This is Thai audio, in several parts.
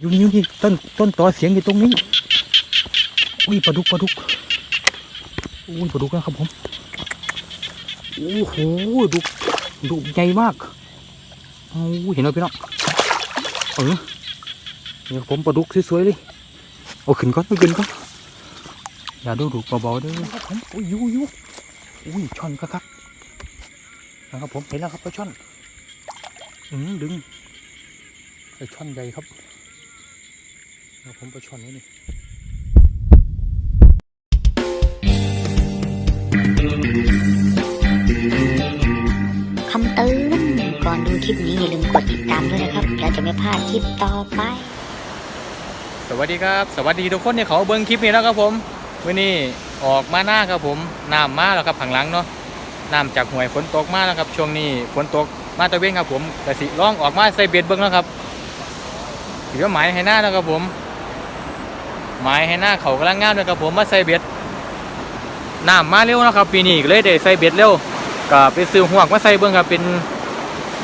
อยู่นี่อยู่นี่ต้นต้นต่อเสียงอยู่ตรงนี้ อุ้ยปลาดุกปลาดุก อุ้ยปลาดุกนะครับผมโอ้โหดุกดุกใหญ่มากโอ้เห็นไหมพี่น้องเออนี่ครับผมปลาดุกสวยๆเลยเอาขึ้นก่อนเอาขึ้นก่อนอย่าดูดุกเบาๆด้อครับผมอุ้ยยูยูอุ้ยช่อนครับนะครับผมเห็นแล้วครับปลาช่อนอืมดึงไอช่อนใหญ่ครับ เอาผมไปชนไว้นี่คำเตือนก่อนดูคลิปนี้อย่าลืมกดติดตามด้วยนะครับ แล้วจะไม่พลาดคลิปต่อไป สวัสดีครับ สวัสดีทุกคนที่เขาเบิ้งคลิปนี้แล้วครับผมวันนี้ออกมาหน้าครับผมน้ำมาแล้วครับผังหลังเนาะน้ำจากห่วยฝนตกมาแล้วครับ ช่วงนี้ฝนตกมาตะเวนครับผมแต่สิร้องออกมาใส่เบ็ดเบิ้งแล้วครับถือว่าหมายให้หน้าแล้วครับผม หมายให้หน้าเขากำลังงามเลยครับผมมาใส่เบ็ดน้ำมาเร็วนะครับ ปีนี้ก็เลยได้ใส่เบ็ดเร็วก็ไปซื้อหวกมาใส่เบิ้งครับเป็น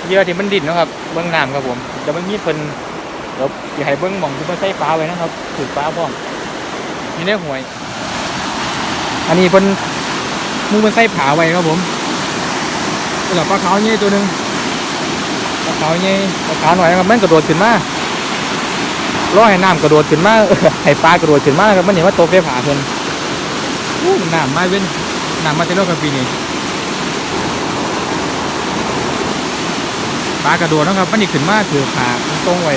เยื่อที่มันดิ่นนะครับเบิ้องน้ำครับผมจะมันมีเพิ่นเดี๋ยวอย่าให้เบิ้องมองที่มันใส่ปลาไว้นะครับถือปลาพ่องนี่ได้หวย อันนี้เป็นมือมันใส่ผาไว้ครับผมนี่แหละปลาขาวใหญ่ตัวหนึ่งปลาขาวใหญ่ปลาขาวหน่อยนะครับมันกระโดดขึ้นมา ล่อให้น้ำกระโดดขึ้นมาให้ปลากระโดดขึ้นมาครับมันเห็นว่าตกได้ผาเพิ่นอู้น้ำมาเว้นน้ำมาเต็มโลกครับปีนี้ปลากระโดดนะครับมันนี่ขึ้นมาถือผาตรงไว้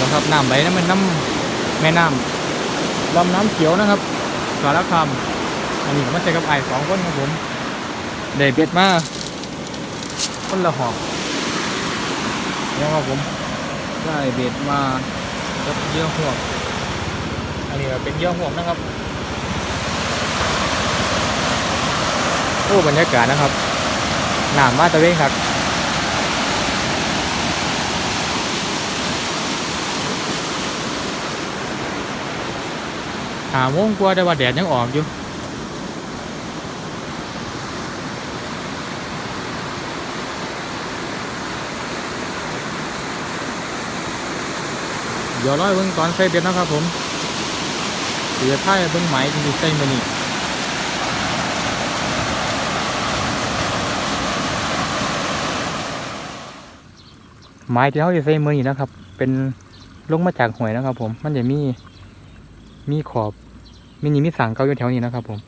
นะครับน้ำไหลนั่นมันน้ำแม่น้ำลำน้ำเขียวนะครับสารคามอันนี้มาใส่กับไอ้สองคนครับผมได้เบ็ดมาคนละหอบเนี่ยครับผม ได้เบ็ดมากับเยื่อห่วงอันนี้เป็นเยื่อห่วงนะครับโอ้บรรยากาศนะครับหน้ำมาตะเวนครับหาโมงกว่าแต่ว่าแดดยังออกอยู่ เดี๋ยวร้อยเบิ้งตอนใส่เบ็ดนะครับผมเดี๋ยวท้ายเบิ้งไหมที่ใส่มานี่ไม้ที่เขาจะใส่มือนี่นะครับ เป็นลงมาจากหวยนะครับ ผม มันจะมี มีขอบ มีนี่มีสางเกาอยู่แถวนี้นะครับ ผม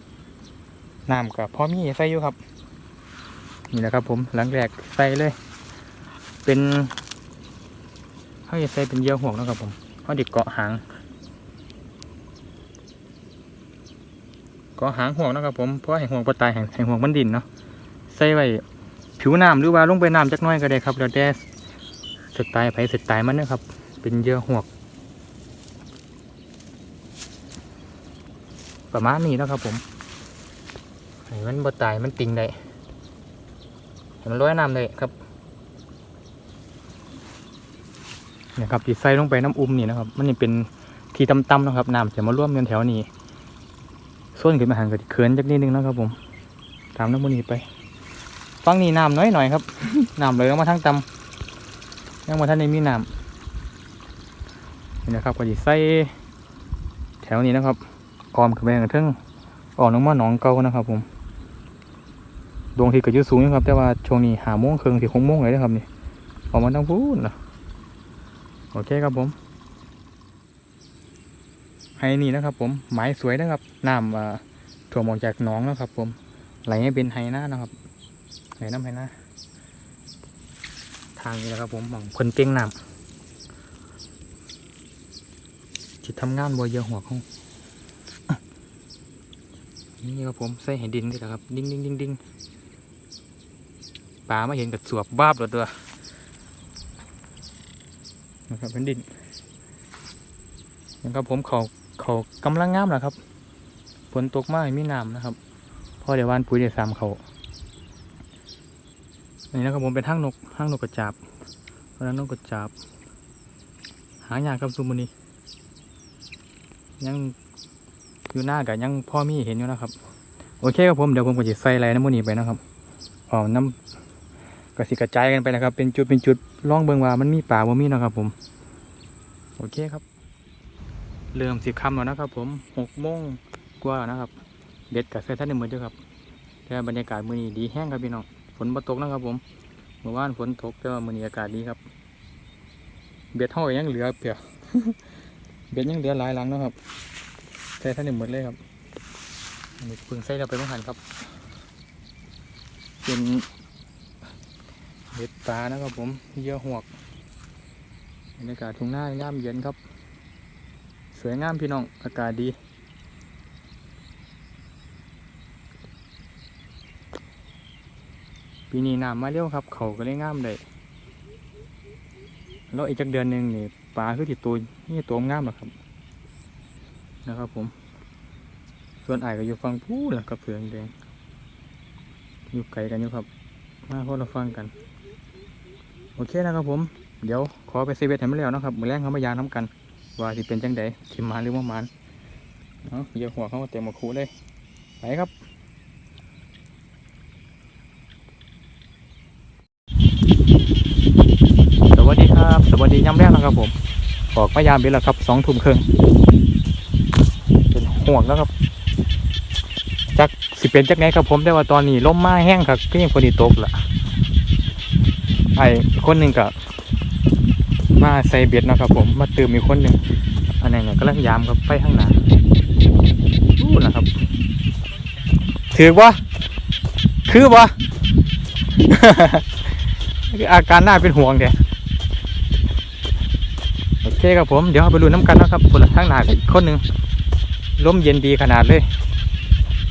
น้ำกับพอมีใส่อยู่ครับ นี่นะครับ ผม หลังแรกใส่เลย เป็นเขาจะใส่เป็นเยื่อห่วงนะครับผม เขาดิเกาะหาง เกาะหางห่วงนะครับผม เพราะให้ห่วงปลาตายให้ให้ห่วงมันดินเนาะ ใส่ไว้ผิวน้ำหรือว่าลงไปน้ำจักน้อยก็ได้ครับ แล้วแต่สไตล์ไผสไตล์มันนะครับ เป็นเยื่อห่วงประมาณนี้แล้วครับผมให้มันบ่ตายมันติงได้ให้มันลอยน้ำได้ครับเนี่ยครับที่ใส่ลงไปน้ำอุ้มนี่นะครับ มันนี่เป็นที่ต่ำๆนะครับน้ำจะมาร่วมกันแถวนี้ส่วนขึ้นมาห่างกับเขื่อนจักนิดนึงนะครับผมตามน้ำมันนี้ไปฟังนี่น้ำน้อยหน่อยครับน้ำเลยลงมาทั้งตำยังมาท่านในมีน้ำนี่นะครับก็จะใส่แถวนี้นะครับออมขึ้นไปกระเทิงออกลงมาหนองเก่านะครับ ผมดวงที่เก็อยู่สูงอยู่ครับ แต่ว่าช่วงนี้หาโมงเครึ่งถึงหกโมงเลยนะครับนี่ออกมาตั้งพูดนะ โอเคครับผมให้นี่นะครับ ผมไม้สวยนะครับน้ำอ่าถ่วมออกจากหนองนะครับ ผมไหลให้เป็นไฮหน้านะครับไหลน้ำไฮหน้าทางนี้นะครับ ผมหมองคนเป้งน้ำจิตทำงานบัวเยอะหัวของนี่ครับผมใส่เห็นดินนี่แหละครับ ดิ้งดิ้งดิ้งดิ้งปลามาเห็นกับสวบบาบเลยตัว นะครับเป็นดินนะครับผมเขาเขากำลังงามแหละครับฝนตกมากมีน้ำนะครับพอเดี๋ยววานปุ๋ยเดี๋ยวสามเขานี่นะครับผมเป็นห้างนกห้างนกกระจาบเพราะนั้นนกกระจาบ หายากครับซุมอนี้ยังอยู่หน้ากับยังพ่อมีเห็นอยู่นะครับ โอเคครับผมเดี๋ยวผมก็จะใส่อะไรน้ำมันนี้ไปนะครับเอาน้ ก็สิกระจายกันไปนะครับ เป็นจุดเป็นจุดล่องเบิงว่ามันมีป่าบ่มีเนาะครับ ผม โอเคครับ เริ่มสิค่ำแล้วนะครับ ผมหกโมงกว่าแล้วนะครับ เด็ดกับเซท่านในมือด้วยครับแต่บรรยากาศมือนี้ดีแห้งครับพี่น้องฝนบ่ตกนะครับ ผมเมื่อวานฝนตกแต่ว่ามือนี้อากาศดีครับ เบ็ดเท่ายังเหลือเปล่าเบ็ดยังเหลือหลายหลังนะครับใส่ท่านในมือเลยครับอันนี้เพิ่งใส่เราไปเมื่อหันครับ เป็น ห็ดปลานะครับผมเยื่อหวกบรรยากาศทุ่งนาย่ามเย็นครับ สวยงามพี่น้องอากาศดีปีนี้น้ำมาเร็วครับ เขาก็เลยงามเลยแล้วอีกจักเดือนหนึ่งนี่ปลาคือติดตัวนี่ตัวงามหรอครับ นะครับผม ส่วนไอ้ก็อยู่ฟังพูดแหละกับเผืองแดงอยู่ไกลกันอยู่ครับ มาพวกเราฟังกัน อเคนะครับผม เดี๋ยวขอไปเซเว่นให้มันแล้วนะครับมือแรงเขามายางน้ำกัน ว่าสิเป็นจังใดทิมมาหรือว่ามันเนาะเยอะหัวเขามาเต็มมาคูเลย ไปครับสวัสดีครับ สวัสดีย้ำแรกนะครับผมออกมายามเบ็ดแล้วครับสองทุ่มครึ่งเป็นห่วงแล้วครับจักสิเป็นจักไหนครับผมแต่ว่าตอนนี้ลมมาแห้งครับก็ยังพอดีตกละ อ้คนหนึ่งกับมาใส่เบ็ดนะครับผมมาตืมอีกคนหนึ่งอันนั้นก็กำลังยามครับไปข้างหน้าอู้นะครับ ถือว่าคือว่าอาการหน่าเป็นห่วงแกโอเคครับผมเดี๋ยวไปดูน้ำกันนะครับคนละข้างหน้าอีกคนหนึ่งลมเย็นดีขนาดเลย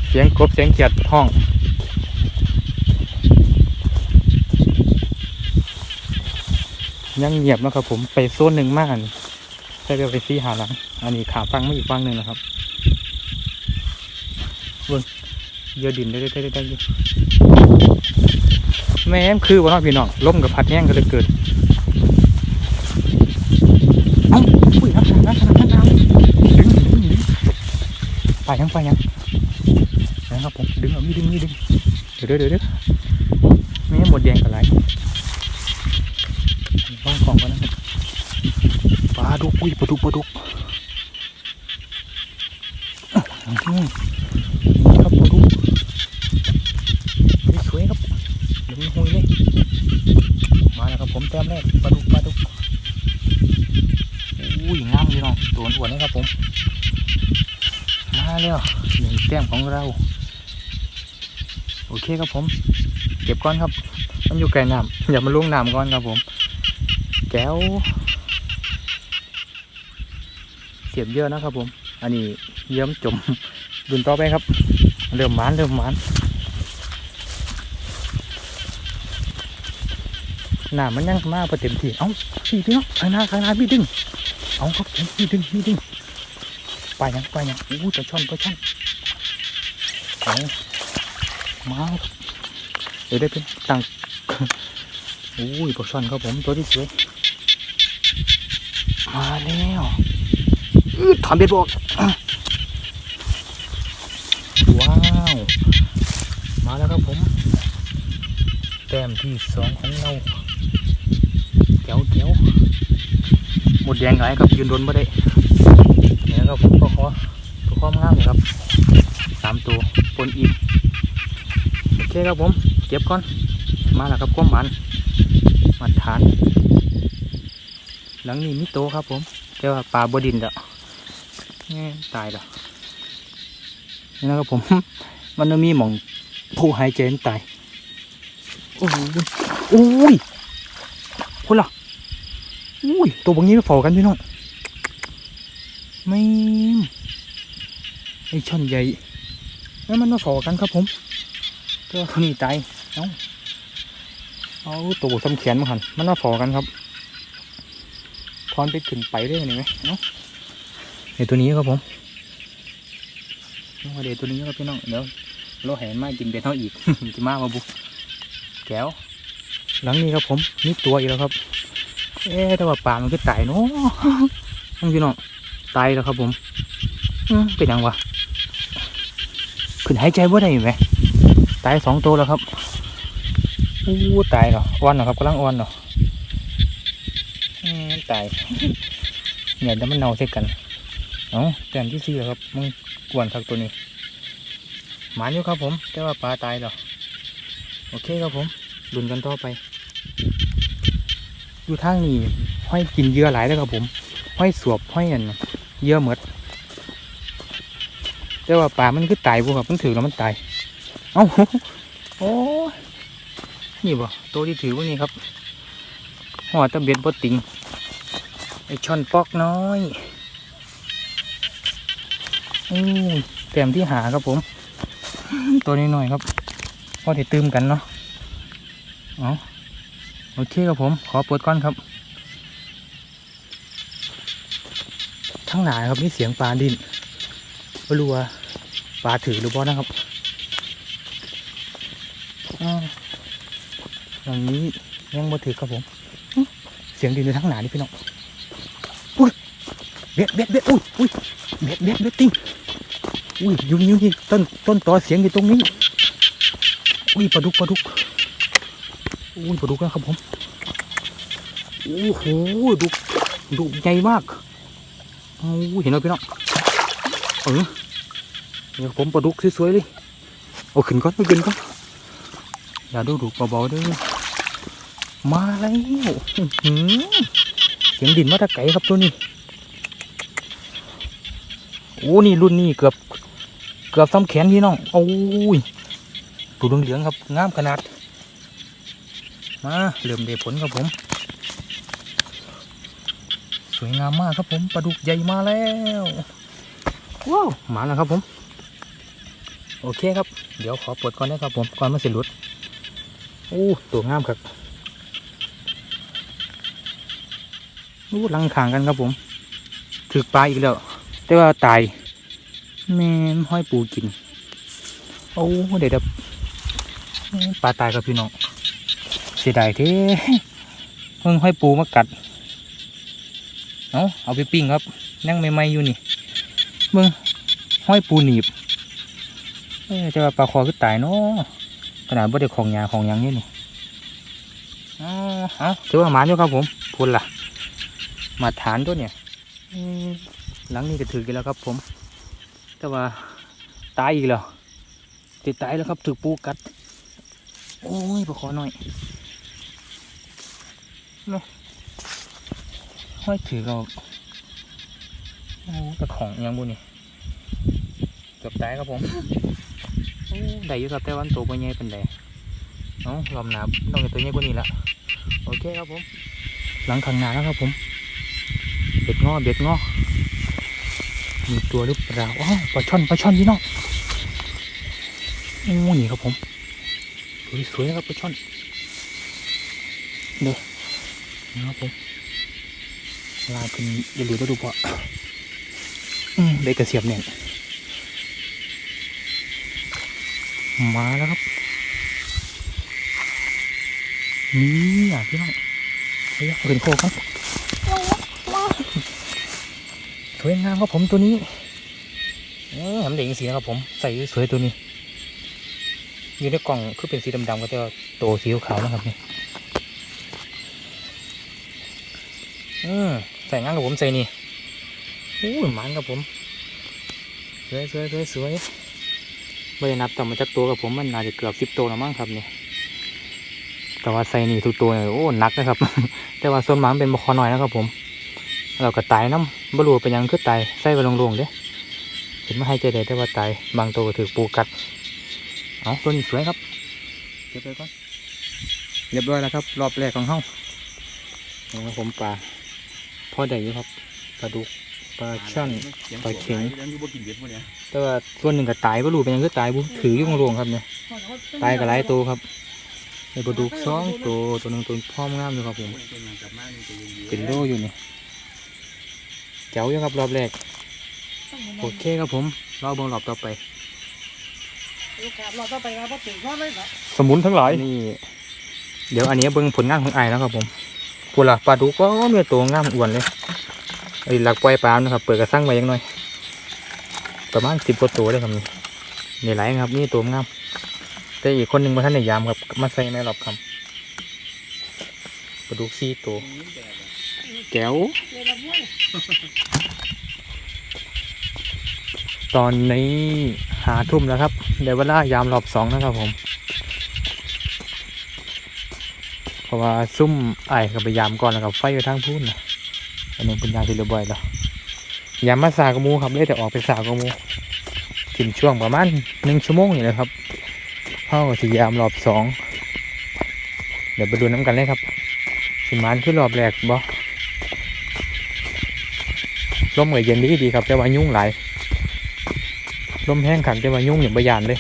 เสียงกบเสียงเขียดห้อง ยังเงียบนะครับ ผมไปโซนหนึ่งมากอันใช่ไปซีหาหลัง อันนี้ขาฟังไม่อีกฟังหนึ่งนะครับเบิ้งเยอะดินได้ได้ได้ได้อยู่แม่มคือว่าน้องพี่น้องล้มกับพัดแห้งก็เลยเกิดเอ้าอุ้ยนักนักนักนักนักดึงดึงดึงไปยังไปยังนะครับผมดึงเอามีดึงมีดึงเดี๋ยวเดี๋ยวเดี๋ยวเดี๋ยวแม่หมดแดงกับไร ของกันนะครับปลาดุกอุ้ยปลาดุกปลาดุกนี่ครับปลาดุกสวยครับดึงหุยเลยมาแล้วครับผมแต้มแรกปลาดุกปลาดุกอุ้ยงามเลยน้องตัวอ้วนๆนะครับผมมาแล้วหนึ่งแต้มของเรา โอเคครับผม เก็บก้อนครับมันอยู่ไกลน้ำอย่ามาลุ่งน้ำก่อนครับผม แก้ว เสียบเยอะนะครับผม อันนี้เยิ้มจมดุนต่อไปครับ เริ่มมานเริ่มมานหน้ามันยังมาพอเต็มที่ เอ้าพี่พี่เนาะข้างหน้าข้างหน้าพี่ดึง เอาครับพี่ดึงพี่ดึง ไปยังไปยังอู้จะช่อนก็ช่อนเอามาเดี๋ยวได้เป็นตังอู้ยปลาช่อนครับผมตัวที่สวย มาแล้วอื้อถอนเบ็ดบอกอะว้าว มาแล้วครับผม แต้มที่สองของเราเจ๋วเจ๋วหมดแดงไงครับยืนโดนไม่ได้เนี่ยครับผมก็ขอตัวข้อมงามเลยครับสามตัวปนอีกโอเคครับผม เก็บก่อน มาแล้วครับความหมันมาทาน หลังนี้มีโตครับผม แต่ว่าปลาบดินเด้อแง่ตายแล้วนี่นะครับผม มันมีหม่องผู้หายใจนตาย โอ้โหโอ้ยคุณล่ะอุ้ย ตัวบางนี้ไม่ฝอกันพี่น้องไม่ไอช่อนใหญ่แล้วมันมาฝอกันครับผมตัวนี้ตายเอาเอาตัวบกซ้ำแขนมาหันมันมาฝอกันครับ ทอนไปขึ้นไปได้ไหมไหมเนาะไอตัวนี้ครับผมน้องเดตัวนี้ครับพี่น้องเดี๋ยวเราแห่มากินเบ็ดเท่าอีกจะมามาบุกแก้วหลังนี้ครับผมนี่ตัวอีกแล้วครับ เอ๊ะแต่ว่าปลามันก็ตายเนาะน้องพี่น้องตายแล้วครับผมอื้อเป็นยังวะขึ้นหายใจว่าได้ไหมตายสองตัวแล้วครับอู้ตายเนาะอ่อนเนาะครับกำลังอ่อนเนาะอืม ตายเนี่ยเดี๋ยวมันเน่าใส่กันเอ้าแต้มที่สี่แล้วครับมึงกวนครับตัวนี้หมาอยู่ครับผม แต่ว่าปลาตายแล้วโอเคครับผมลุ้นกันต่อไป อยู่ทางนี้ห้อยกินเยื่อหลายแล้วครับผมห้อยสวบห้อยอันเยื่อหมดแต่ว่าปลามันคือตายบ่ครับมันถือแล้วมันตายเอ้าโอ้นี่บ่ตัวที่ถือว่านี่ครับหัวตะเบ็ดบ่ติง ไอช่อนปอกน้อยอู้แต้มที่หาครับผม ตัวนี้หน่อยครับพอได้ตื่มกันเนาะเอาโอเคครับผม ขอปิดก่อนครับ ทั้งหลายครับนี่เสียงปลาดินไม่รู้ว่าปลาถือหรือเปล่านะครับอย่างนี้ยังบ่ถือครับผม เสียงดินในทั้งหนายนี่พี่น้อง เบ็ดเบ็ดเบ็ดอุ้ยอุ้ยเบ็ดเบ็ดเบ็ดติ้งอุ้ยยุ่งยุ่งที่ต้นต้นตอเสียงอยู่ตรงนี้อุ้ยปลาดุกปลาดุกอุ้ยปลาดุกนะครับผมโอ้โหดุกดุกใหญ่มากโอ้เห็นไหมพี่น้องเออเดี๋ยวผมปลาดุกสวยๆเลยเอาขึ้นก่อนเอาขึ้นก่อนอย่าดูถูกเบาๆเด้วยมาแล้วอื้อหือเสียงดินมาตะไก่ครับตัวนี้ โอ้นี่รุ่นนี้เกือบเกือบซ้ำแขนพี่น้องโอ้ยตัวเหลืองๆครับงามขนาด มาเริ่มได้ผลครับผม สวยงามมากครับผมปลาดุกใหญ่มาแล้วว้าวมาแล้วครับผม โอเคครับ เดี๋ยวขอปลดก่อนนะครับผมก่อนมันสิหลุดโอ้ตัวงามครับอู้ลังขางกันครับผมถือปลาอีกแล้ว แต่ว่าตาย แม่ห้อยปูกิน โอ้เดี๋ยวปลาตายครับพี่น้องเสียดายเท่เพิ่งห้อยปูมากัด เอาเอาไปปิ้งครับนั่งใหม่ๆอยู่นี่เบิ่งห้อยปูหนีบเอ้ยแต่ว่าปลาคอคือตายเนาะขนาดบ่ได้ของยาของยังนี่นี่อ๋อเอาถือว่าหมาอยู่ครับผมพูดล่ะ มาฐานตัวเนี่ย หลังนี้ก็ถือกันแล้วครับ ผม แต่ว่าตายอีกแล้วติดตายแล้วครับถือปูกัด โอ้ยปขอหน่อยเนาะห้อยถือเราโอ้ต่ของยังบุนี่เกือบตายครับผมโอ้ได้อยู่ครับแต่วันโตไปใหญ่เป็นไดเอ้าลมหนาต้องเป็นตัวใหญ่กว่านี้ละโอเคครับผม หลังข้างหนาแล้วครับผม เบ็ดงอเบ็ดงอ มีตัวหรือเปล่าอ๋อปลาช่อนปลาช่อนพี่น้องโอ้นี่ครับผมสวยสวยครับปลาช่อนเด้อนะครับผมลาขึ้นอย่าหลุดแล้วดูพาะอืมได้กระเสียบเนี่ยมาแล้วครับนี่อะพี่น้องเฮ้ยเอาเป็นโคครับ สวยงามครับผมตัวนี้เออทำเด็กสีนะครับผมใส่สวยตัวนี้ อยู่ในกล่องคือเป็นสีดำๆก็จะโตสีขาวนะครับนี่อืมใส่งานกับผมใส่นี่โอ้ยมันครับผมสวยสวยสวยสวยไม่ได้นับแต่มาจากตัวกับผมมันน่าจะเกือบสิบตัวแล้วมั้งครับเนี่ยแต่ว่าใส่นี่ทุกตัวเนี่ยโอ้หนักนะครับ แต่ว่าส่วนมากมันเป็นบคอน้อยนะครับผม เราก็ตายน้ำบรูเป็นยังคือตายใส่ไปลงๆเด้เห็นมาให้ใจได้แต่ว่าตายบางตัวก็ถือปูกัดเอาตัวนี้สวยครับเก็บไปก่อนเรียบร้อยแล้วครับ รอบแรกของเฮานี่ครับผมปลาพ่อได้อยู่ครับปลาดุกปลาช่อนปลาเข็งแต่ว่าส่วนหนึ่งก็ตายบรูเป็นยังคือตายบุถืออยู่ลงๆครับเนี่ยตายกับหลายตัวครับในปลาดุกสองตัวตัวหนึ่งตัวพร้อมงามอยู่ครับผมเป็นงานกลับมานี่จะเย็นๆเป็นโลอยู่นี่ เจ้าอยู่ครับรอบแรก โอเคครับผมรอเบิ่งรอบต่อไปโอกาสเราต้องไปครับเพราะถึงว่าไม่ละสมุนทั้งหลายนี่ เดี๋ยวอันนี้เบิ่งผลงานของไอ้ายแล้วครับผมพูดละปลาดุกก็มีตัวงามอ้วนเลยไอ้หลักปล่อยปลานะครับ เปิดกระสังไว้ยังหน่อย ประมาณสิบกว่าตัวเลยครับนี่นี่หลายครับนี่ตัวงามแต่อีกคนหนึ่งมาท่านในยามครับมาใส่ในรอบคำลาดุกสี่ตัวนี่แดดอะ แก้ว ตอนนี้หาทุ่มแล้วครับเดวเวลายามรอบสองนะครับผม เพราะว่าซุ่มไอ้กับไปยามก่อนแล้วกับไฟไปทางพูนนะอันนี้เป็นยามที่เรียบร้อยแล้วยามมาสากมูครับเลยแต่ออกไปสากมูถึงช่วงประมาณหนึ่งชั่วโมงนี่แหละครับเข้าที่ยามรอบสองเดี๋ยวไปดูน้ำกันเลยครับสิมานขึ้นรอบแรกบ่ ลมก็เย็นดีดีครับแต่ว่ายุ่งหลายลมแห้งขังจะมายุ่งอย่างบยานเลย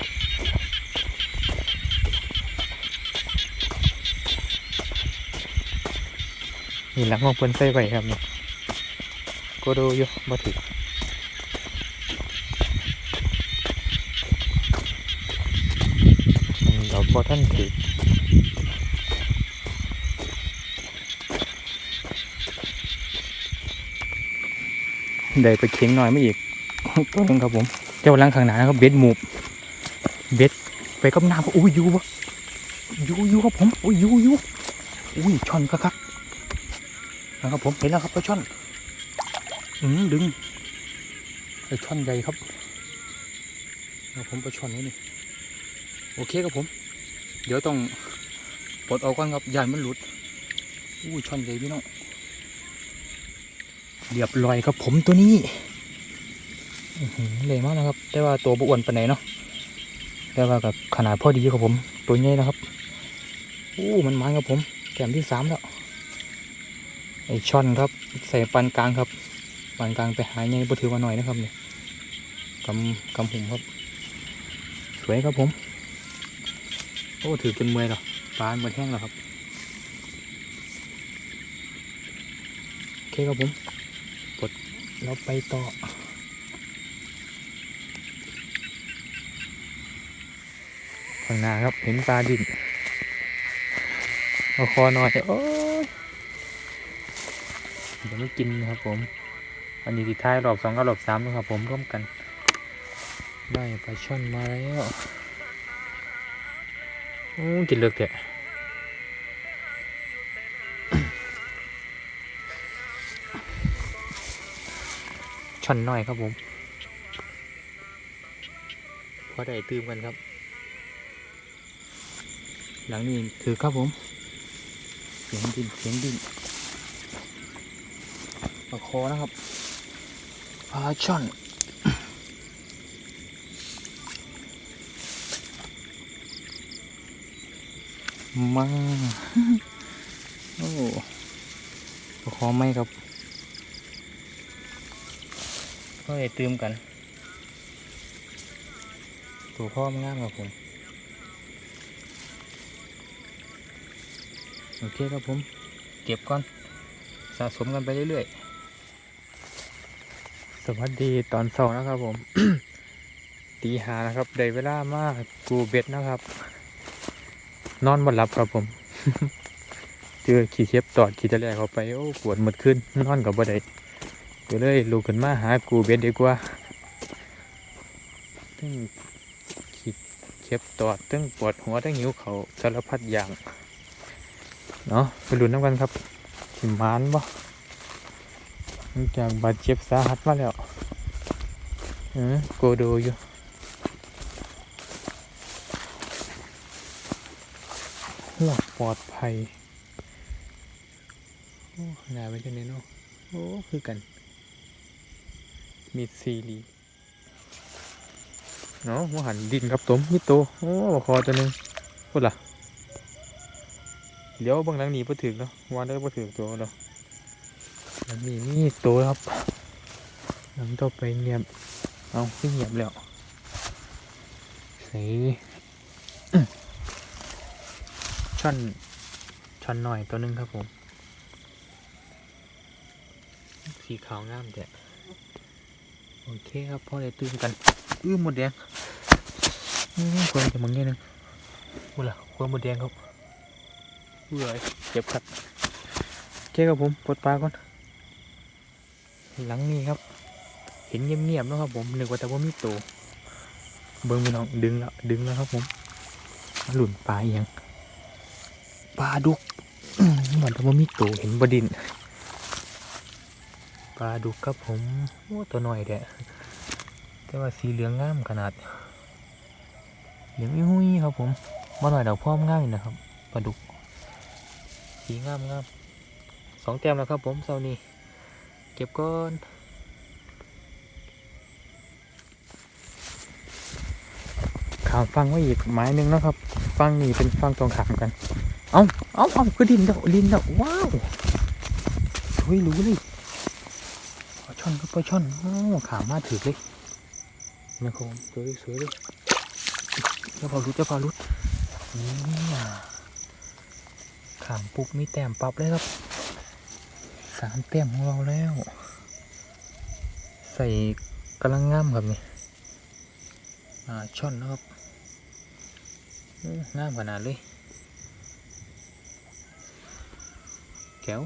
นี่หลังของเพิ่นใส่ไว้ครับนี่ก็ดูอยู่บ่ถึกอันนี้เราพอท่านถึก ได้ไปเข็งหน่อยไม่อีกตัวหนึงครับผม เจ้าลังข้างหน้านะครับเบ็ดหมูบเบ็ดไปกับน้ำก็อุ้ยยูวะยูยูครับผมอุ้ยยูยูอุ้ยช่อนครับครับนะครับผมเห็นแล้วครับปลาช่อนอืมดึงไอช่อนใหญ่ครับนะครับผมปลาช่อนนี่นี่โอเคครับผม เดี๋ยวต้องปลดออกก่อนครับยานมันหลุดอุ้ยช่อนใหญ่พี่น้อง เรียบร้อยครับผมตัวนี้อื้อหือเลยมากนะครับ แต่ว่าตัวบอ้วนปานไหนเนาะแต่ว่ากับขนาดพอดีครับผม ตัวใหญ่นะครับอู้มันมันครับผมแก้มที่สามแล้วไอช่อนครับ ใส่ปานกลางครับปานกลางไปหายใหญ่บ่ถือว่าหน่อยนะครับเนี่ยกำกำหุ่มครับ สวยครับผมโอ้ถือจนเมื่อยแล้วปลาหมดแห้งแล้วครับโอเคครับผม ดแล้วไปต่อ ข้างหน้าครับเห็นปลาดินเอาคอหน่อยโอ้ยเดี๋ยวไม่กินนะครับผม อันนี้ติดท้ายรอบสองกับรอบสามนะครับผมร่วมกัน ได้ปลาช่อนมาแล้วโอ้กินเลือกแกะ ช่อนน้อยครับผมพอได้ตื่มกันครับ หลังนี้ถือครับผมเสียงดินเสียงดินปลาคอนะครับปลาช่อนมาโอ้ปลาคอไหมครับ ก็ได้ตืมกันตัวพ่อมันงามครับผม โอเคครับผม เก็บก่อน สะสมกันไปเรื่อยๆ สวัสดีตอนสองนะครับผม ตีหานะครับ ได้เวลามากกูเบ็ดนะครับ นอนบนหลับครับผม เจอขี่เทียบตอดขี่ตะแลเขาไป โอ้ปวดหมดขึ้น นอนกับบ่ได้ ก็เลยลุกขึ้นมาหากูเบ็ดดีกว่าตึ้งขี่เทียบตอดตึ้งปวดหัวตึ้งหิวเขาสารพัดอย่าง เนาะไปลุ้นน้ำกันครับสิมานบ่จากบาดเจ็บสาหัสมาแล้วเออโกโดอยู่หลับปลอดภัย โอ้ขนาไปจังนี้เนาะโอ้ คือกัน มีซีรีเนาะหัวหันดินครับตมมิโตโอ้คอตัวหนึงพูดล่ะเดี๋ยวบางหลังนี้พอถึกเนาะวันได้พอถึกตัวเนาะหลังนี้นี่ตัวครับหลังต่อไปเงียบเอาไม่เงียบแล้วใส่ช่อนช่อนหน่อยตัวหนึงครับผม สีขาวงามแต่ โอเคครับพ่อได้ตื่นกันอื้อหมดแดงอื้อควรจะมึงเงี้ยนึงพูดละควรหมดแดงครับเบื่อเจ็บครับโอเคครับผมปลดปลาก่อนหลังนี้ครับ เห็นเงียบๆนะครับผมนึกว่าแต่ว่ามีตัวเบิ้งพี่น้องดึงแล้วดึงแล้วครับผมหลุนปลาอย่างปลาดุกอื้อหืมันแต่ว่ามีตัวเห็นบดิน ลาดุกครับผมโอ้ตัวหน่อยแดะแต่ว่าสีเหลืองงามขนาด เหลืองอุ้ยครับผมมาหน่อยดอกพร้อมง่ายนะครับปลาดุก สีงามงามสองแต้มแล้วครับผมเซานี้เก็บก้อนขามฟังไว้อีกไม้หนึ่งนะครับ ฟังนี่เป็นฟังตรงขามกัน เอาเอาเอาคือดินเดอกดินเดอกว้าวช่วยรู้เลย อนครับปลาช่อนโอ้ขามาถือเลยแม่คงสวยสวยเลยเจ้าพอรุดเจ้าพอรุดนี่ขามปุ๊บมีแต้มปรับเลยครับสามแต้มของเราแล้ว ใส่กำลังงามครับนี่อ่าช่อนนะครับอื้องามขนาดเลยแก้ว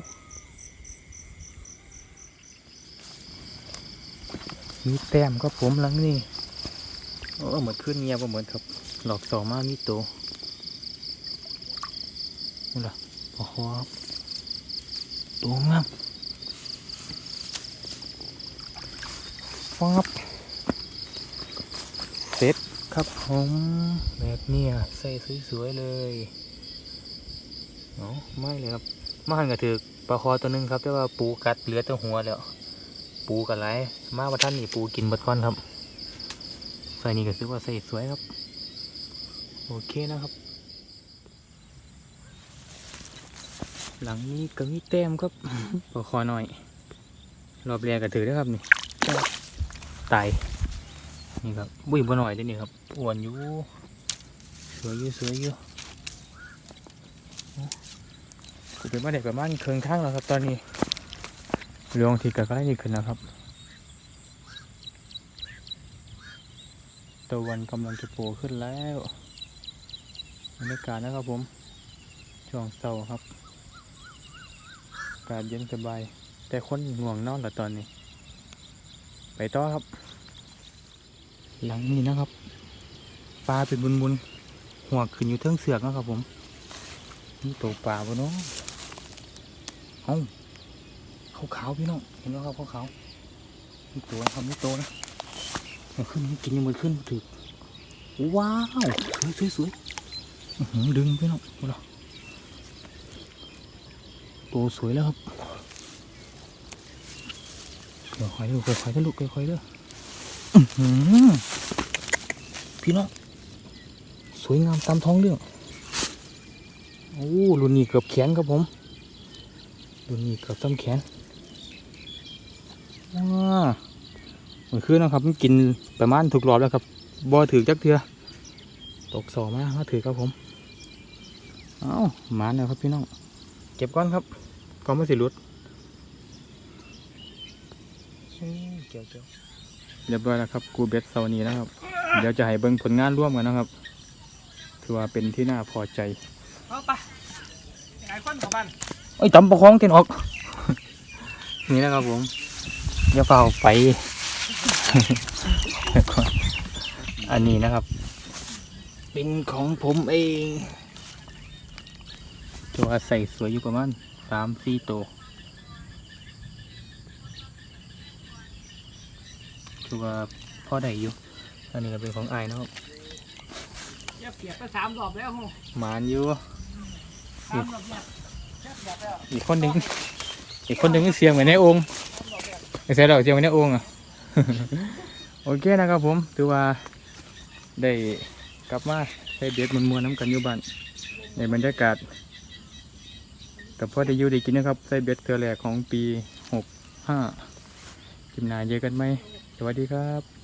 มีแต้มครับผมหลังนี่โอ้เหมือนขึ้นเงียบบ่เหมือนครับ หลอกสองมามีโตวนี่ล่ะโอ้โหครับตัวงามฟับเสร็จครับผมแบบเนี้ยใส่สวยๆเลยเนาะไม่เลยครับมาหันกระถือปลาคอตัวหนึงครับแต่ว่าปูกัดเหลือแต่หัวแล้ว ปูกันไรมาว่าท่านนี่ปูกินบัดก้อนครับใส่นี่ก็คือว่าใส่สวยครับ โอเคนะครับ หลังนี้ก็มีแต้มครับปอคอหน่อย รอบแรกก็ถือได้อครับนี่ตายนี่ครับบุ้ยบ่หน่อยเด้วนี่ครับอ้วนอยู่สวยอยู่สวยอยู่โอ้กูเป็นมาเด็กประมาณเคืองข้างแล้วครับตอนนี้ เรื่องที่เกิดก็ได้ดีขึ้นแล้วครับตะวันกำลังจะโผล่ขึ้นแล้วบรรยากาศนะครับผม ช่วงเช้าครับอากาศเย็นสบาย แต่คนง่วงนอนล้วตอนนี้ ไปต่อครับ หลังนี้นะครับปลาเป็นบุนๆหัวขึ้นอยู่เทิงเสือกนะครับผม นี่ตัวปลาบ่เนาะเอ้า ขาวขาวๆพี่น้องเห็นไหมครับขาวขาวๆนี่ตัวครับนี่ตัวนะมันขึ้นกินยังมันขึ้นถึกว้าวสวยสวยๆอื้อหือดึงพี่น้องดูนะตัวสวยแล้วครับค่อยๆค่อยๆดูค่อยๆดูอื้อหือพี่น้องสวยงามตามท้องเรื่องโอ้รุ่นนี้เกือบแขนครับผมรุ่นนี้เกือบต้มแขน เหมือนคืนนะครับมันกินประมาณถูกรอบแล้วครับบ่ถือจักเทือตกสองมามาถือครับผมเอ้าหมาเนี่ยครับพี่น้องเก็บก้อนครับก่อนไม่สิหลุดเกี่ยวเกี่ยวเรียบร้อยแล้วครับกูเบสเซานี้นะครับ เดี๋ยวจะให้เบิ่งผลงานร่วมกันนะครับ ถือว่าเป็นที่น่าพอใจเอาไปไอ้คนของมันเอ้ยตำประคองเต็นออก นี่นะครับผม อย่าเฝ้าไป อันนี้นะครับ เป็นของผมเองตัวาใส่สวยอยู่ประมาณสามสี่ตัวคือว่าพ่อได้อยู่ อันนี้ก็เป็นของไอ้ายนะครับเย็บเสียบไปสามรอบแล้วโหหมานอยู่สามรอบเนี่ยเย็บเสียบแล้วอีกคนหนึ่งอีกคนหนึ่งก็เสียงเหมือนในองค์ ไม่ใช่ดอกเจียวเหมือนในองอะโอเคนะครับผมถือว่าได้กลับมาใช้เด็ดมันมวนน้ำกันอยู่บ้านในบรรยากาศกับพ่อได้อยู่ได้กินนะครับใส่เบ็ดเทือแรกของปีหกห้ากิมนาเยอะกันไหมสวัสดีครับ